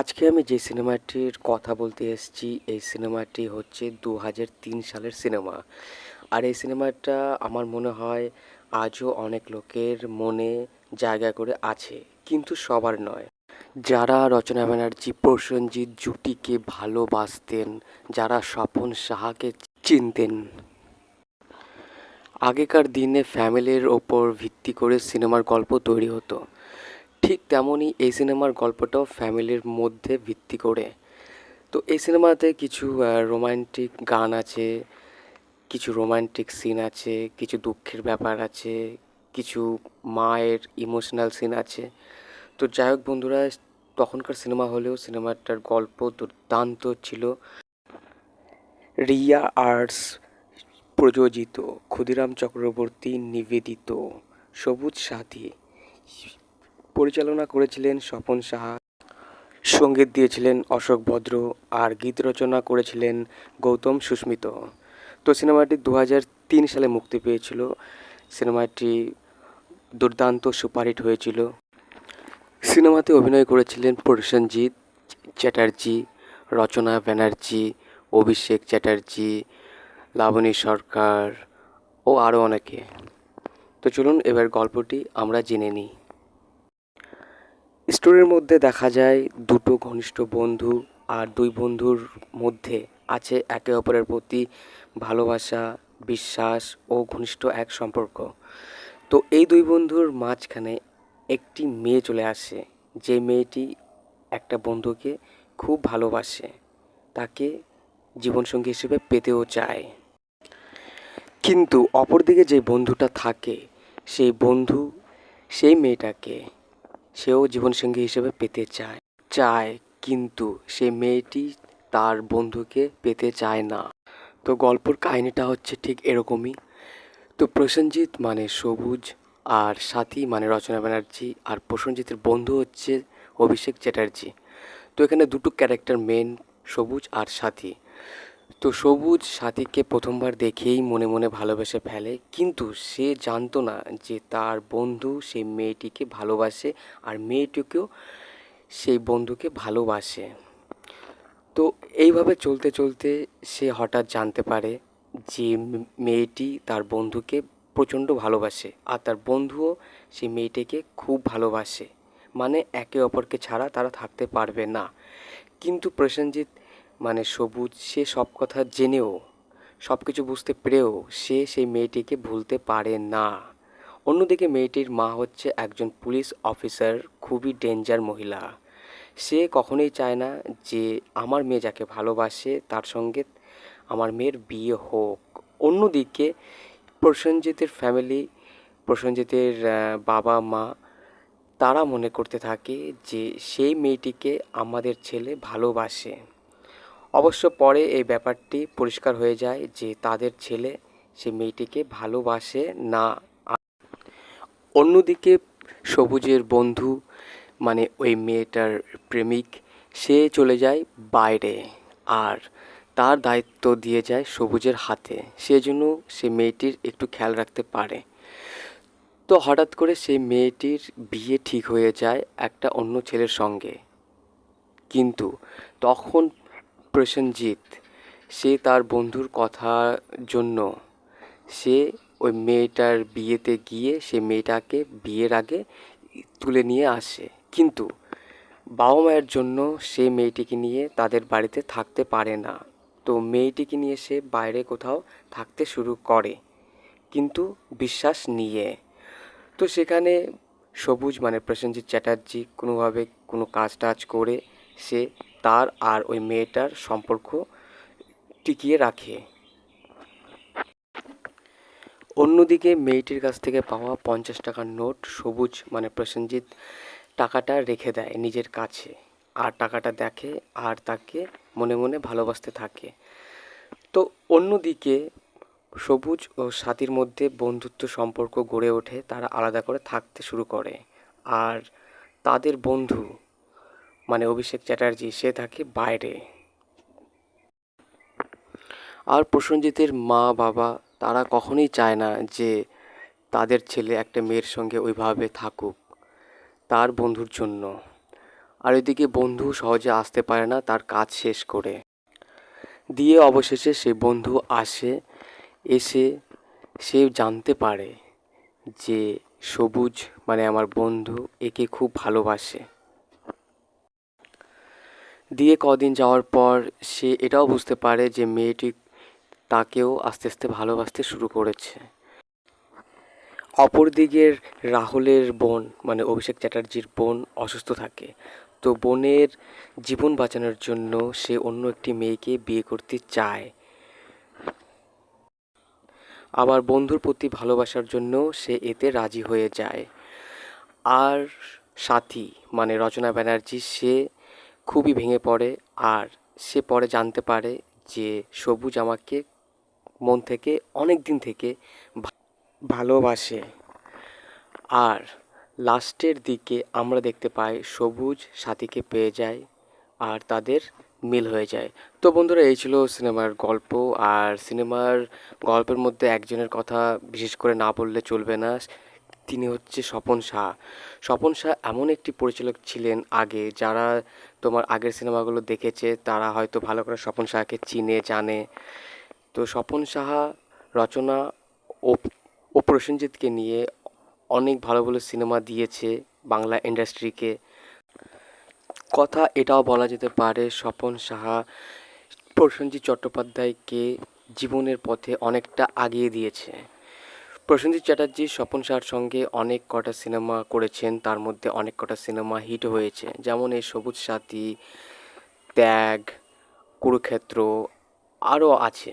আজকে আমি যে সিনেমাটির কথা বলতে এসেছি, এই সিনেমাটি হচ্ছে দু হাজার তিন সালের সিনেমা। আর এই সিনেমাটা আমার মনে হয় আজও অনেক লোকের মনে জায়গা করে আছে, কিন্তু সবার নয়। যারা রচনা ব্যানার্জি প্রসেনজিৎ জুটিকে ভালোবাসতেন, যারা স্বপন সাহাকে চিনতেন। আগেকার দিনে ফ্যামিলির ওপর ভিত্তি করে সিনেমার গল্প তৈরি হতো। ঠিক তেমনই এই সিনেমার গল্পটাও ফ্যামিলির মধ্যে ভিত্তি করে। তো এই সিনেমাতে কিছু রোমান্টিক গান আছে, কিছু রোমান্টিক সিন আছে, কিছু দুঃখের ব্যাপার আছে, কিছু মায়ের ইমোশনাল সিন আছে। তো যাই হোক বন্ধুরা, তখনকার সিনেমা হলেও সিনেমাটার গল্প দুর্দান্ত ছিল। রিয়া আর্টস প্রযোজিত ক্ষুদিরাম চক্রবর্তী নিবেদিত সবুজ সাথী। পরিচালনা করেছিলেন স্বপন সাহা। সংগীত দিয়েছিলেন অশোক ভদ্র আর গীত রচনা করেছিলেন গৌতম সুস্মিত। তো সিনেমাটি দু হাজার তিন সালে মুক্তি পেয়েছিল। সিনেমাটি দুর্দান্ত সুপারহিট হয়েছিল। সিনেমাতে অভিনয় করেছিলেন প্রসেনজিৎ চ্যাটার্জি, রচনা ব্যানার্জি, অভিষেক চ্যাটার্জি, লাবণী সরকার ও আরও অনেকে। তো চলুন এবার গল্পটি আমরা জেনে নিই। স্টোরির মধ্যে দেখা যায় দুটো ঘনিষ্ঠ বন্ধু আর দুই বন্ধুর মধ্যে আছে একে অপরের প্রতি ভালোবাসা, বিশ্বাস ও ঘনিষ্ঠ এক সম্পর্ক। তো এই দুই বন্ধুর মাঝখানে একটি মেয়ে চলে আসে, যে মেয়েটি একটা বন্ধুকে খুব ভালোবাসে, তাকে জীবনসঙ্গী হিসেবে পেতেও চায়। কিন্তু অপরদিকে যে বন্ধুটা থাকে, সেই বন্ধু সেই মেয়েটাকে সেও জীবনসঙ্গী হিসেবে পেতে চায়। চায়, কিন্তু সে মেয়েটি তার বন্ধুকে পেতে চায় না। তো গল্পর কাহিনীটা হচ্ছে ঠিক এরকমই। তো প্রসেনজিৎ মানে সবুজ, আর সাথী মানে রচনা ব্যানার্জি, আর প্রসেনজিতের বন্ধু হচ্ছে অভিষেক চ্যাটার্জি। তো এখানে দুটো ক্যারেক্টার, মেন সবুজ আর সাথী। তো সবুজ সাথীকে প্রথমবার দেখেই মনে মনে ভালোবেসে ফেলে। কিন্তু সে জানতো না যে তার বন্ধু সেই মেয়েটিকে ভালোবাসে আর মেয়েটিকেও সেই বন্ধুকে ভালোবাসে। তো এইভাবে চলতে চলতে সে হঠাৎ জানতে পারে যে মেয়েটি তার বন্ধুকে প্রচণ্ড ভালোবাসে আর তার বন্ধুও সেই মেয়েটিকে খুব ভালোবাসে। মানে একে অপরকে ছাড়া তারা থাকতে পারবে না। কিন্তু প্রসেনজিৎ মানে সবুজ, সে সব কথা জেনেও, সব কিছু বুঝতে পেরেও সে সেই মেয়েটিকে ভুলতে পারে না। অন্যদিকে মেয়েটির মা হচ্ছে একজন পুলিশ অফিসার, খুবই ডেঞ্জার মহিলা। সে কখনোই চায় না যে আমার মেয়ে যাকে ভালোবাসে তার সঙ্গে আমার মেয়ের বিয়ে হোক। অন্যদিকে প্রসেনজিতের ফ্যামিলি, প্রসেনজিতের বাবা, মা, তারা মনে করতে থাকে যে সেই মেয়েটিকে আমাদের ছেলে ভালোবাসে। অবশ্য পরে এই ব্যাপারটি পরিষ্কার হয়ে যায় যে তাদের ছেলে সে মেয়েটিকে ভালোবাসে না। অন্যদিকে সবুজের বন্ধু মানে ওই মেয়েটার প্রেমিক, সে চলে যায় বাইরে আর তার দায়িত্ব দিয়ে যায় সবুজের হাতে। সেজন্য সে মেয়েটির একটু খেয়াল রাখতে পারে। তো হঠাৎ করে সেই মেয়েটির বিয়ে ঠিক হয়ে যায় একটা অন্য ছেলের সঙ্গে। কিন্তু তখন প্রসেনজিৎ সে তার বন্ধুর কথার জন্য, সে ওই মেয়েটার বিয়েতে গিয়ে, সে মেয়েটাকে বিয়ের আগে তুলে নিয়ে আসে। কিন্তু বাবা মায়ের জন্য সে মেয়েটিকে নিয়ে তাদের বাড়িতে থাকতে পারে না। তো মেয়েটিকে নিয়ে সে বাইরে কোথাও থাকতে শুরু করে, কিন্তু বিশ্বাস নিয়ে। তো সেখানে সবুজ মানে প্রসেনজিৎ চ্যাটার্জি কোনোভাবে কোনো কাজ টাজ করে সে তার আর ওই মেয়েটার সম্পর্ক টিকিয়ে রাখে। অন্যদিকে মেয়েটির কাছ থেকে পাওয়া পঞ্চাশ টাকার নোট সবুজ মানে প্রসেনজিৎ টাকাটা রেখে দেয় নিজের কাছে। আর টাকাটা দেখে আর তাকে মনে মনে ভালোবাসতে থাকে। তো অন্যদিকে সবুজ ও সাথীর মধ্যে বন্ধুত্ব সম্পর্ক গড়ে ওঠে, তারা আলাদা করে থাকতে শুরু করে। আর তাদের বন্ধু মানে অভিষেক চ্যাটার্জি, সে থাকে বাইরে। আর প্রসেনজিতের মা, বাবা, তারা কখনোই চায় না যে তাদের ছেলে একটা মেয়ের সঙ্গে ওইভাবে থাকুক, তার বন্ধুর জন্য। আর ওইদিকে বন্ধু সহজে আসতে পারে না, তার কাজ শেষ করে। দিয়ে অবশেষে সে বন্ধু আসে, এসে সে জানতে পারে যে সবুজ মানে আমার বন্ধু, একে খুব ভালোবাসে। দিয়ে কদিন যাওয়ার পর সে এটাও বুঝতে পারে যে মেয়েটি তাকেও আস্তে আস্তে ভালোবাসতে শুরু করেছে। অপরদিকের রাহুলের বোন মানে অভিষেক চ্যাটার্জির বোন অসুস্থ থাকে। তো বোনের জীবন বাঁচানোর জন্য সে অন্য একটি মেয়েকে বিয়ে করতে চায়। আবার বন্ধুর প্রতি ভালোবাসার জন্য সে এতে রাজি হয়ে যায়। আর সাথী মানে রচনা ব্যানার্জি, সে খুবই ভেঙে পড়ে আর সে পরে জানতে পারে যে সবুজ আমাকে মন থেকে অনেক দিন থেকে ভালোবাসে। আর লাস্টের দিকে আমরা দেখতে পাই সবুজ সাথীকে পেয়ে যায় আর তাদের মিল হয়ে যায়। তো বন্ধুরা, এই ছিল সিনেমার গল্প। আর সিনেমার গল্পের মধ্যে একজনের কথা বিশেষ করে না বললে চলবে না। তিনি হচ্ছে স্বপন শাহ। স্বপন শাহ এমন একটি পরিচালক ছিলেন আগে যারা তোমার আগের সিনেমাগুলো দেখেছে, তারা হয়তো ভালো করে স্বপন সাহাকে চিনে, জানে। তো স্বপন সাহা রচনা ও ও প্রসেনজিৎকে নিয়ে অনেক ভালো ভালো সিনেমা দিয়েছে বাংলা ইন্ডাস্ট্রিকে। কথা এটাও বলা যেতে পারে, স্বপন সাহা প্রসেনজিৎ চট্টোপাধ্যায়কে জীবনের পথে অনেকটা আগিয়ে দিয়েছে। প্রসেনজিৎ চ্যাটার্জি, স্বপন সাহার সঙ্গে অনেক কটা সিনেমা করেছেন, তার মধ্যে অনেক কটা সিনেমা হিট হয়েছে। যেমন এই সবুজ সাথী, ত্যাগ, কুরুক্ষেত্র আরও আছে।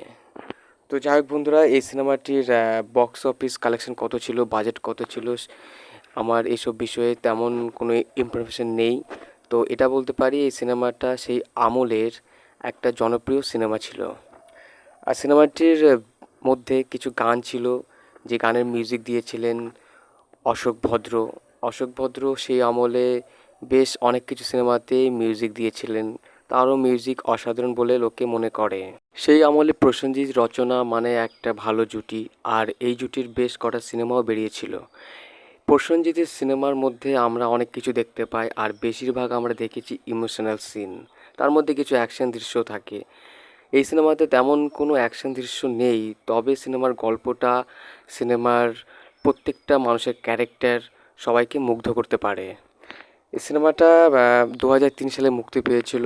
তো যাই হোক বন্ধুরা, এই সিনেমাটির বক্স অফিস কালেকশন কত ছিল বাজেট কত ছিল, আমার এইসব বিষয়ে তেমন কোনো ইনফরমেশন নেই। তো এটা বলতে পারি, এই সিনেমাটা সেই আমলের একটা জনপ্রিয় সিনেমা ছিল। আর সিনেমাটির মধ্যে কিছু গান ছিল যে গানের মিউজিক দিয়েছিলেন অশোক ভদ্র। অশোক ভদ্র সেই আমলে বেশ অনেক কিছু সিনেমাতে মিউজিক দিয়েছিলেন। তারও মিউজিক অসাধারণ বলে লোকে মনে করে। সেই আমলে প্রসেনজিৎ রচনা মানে একটা ভালো জুটি, আর এই জুটির বেশ কটা সিনেমাও বেরিয়েছিল। প্রসেনজিতের সিনেমার মধ্যে আমরা অনেক কিছু দেখতে পাই, আর বেশিরভাগ আমরা দেখেছি ইমোশনাল সিন তার মধ্যে কিছু অ্যাকশন দৃশ্য থাকে। এই সিনেমাতে তেমন কোনো অ্যাকশন দৃশ্য নেই, তবে সিনেমার গল্পটা, সিনেমার প্রত্যেকটা মানুষের ক্যারেক্টার সবাইকে মুগ্ধ করতে পারে। এই সিনেমাটা দু হাজার তিন সালে মুক্তি পেয়েছিল,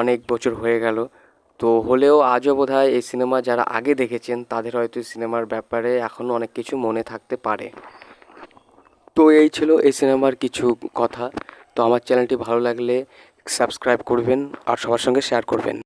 অনেক বছর হয়ে গেল। তো হলেও আজও বোধ এই সিনেমা যারা আগে দেখেছেন, তাদের হয়তো সিনেমার ব্যাপারে এখনও অনেক কিছু মনে থাকতে পারে। তো এই ছিল এই সিনেমার কিছু কথা। তো আমার চ্যানেলটি ভালো লাগলে সাবস্ক্রাইব করবেন আর সবার সঙ্গে শেয়ার করবেন।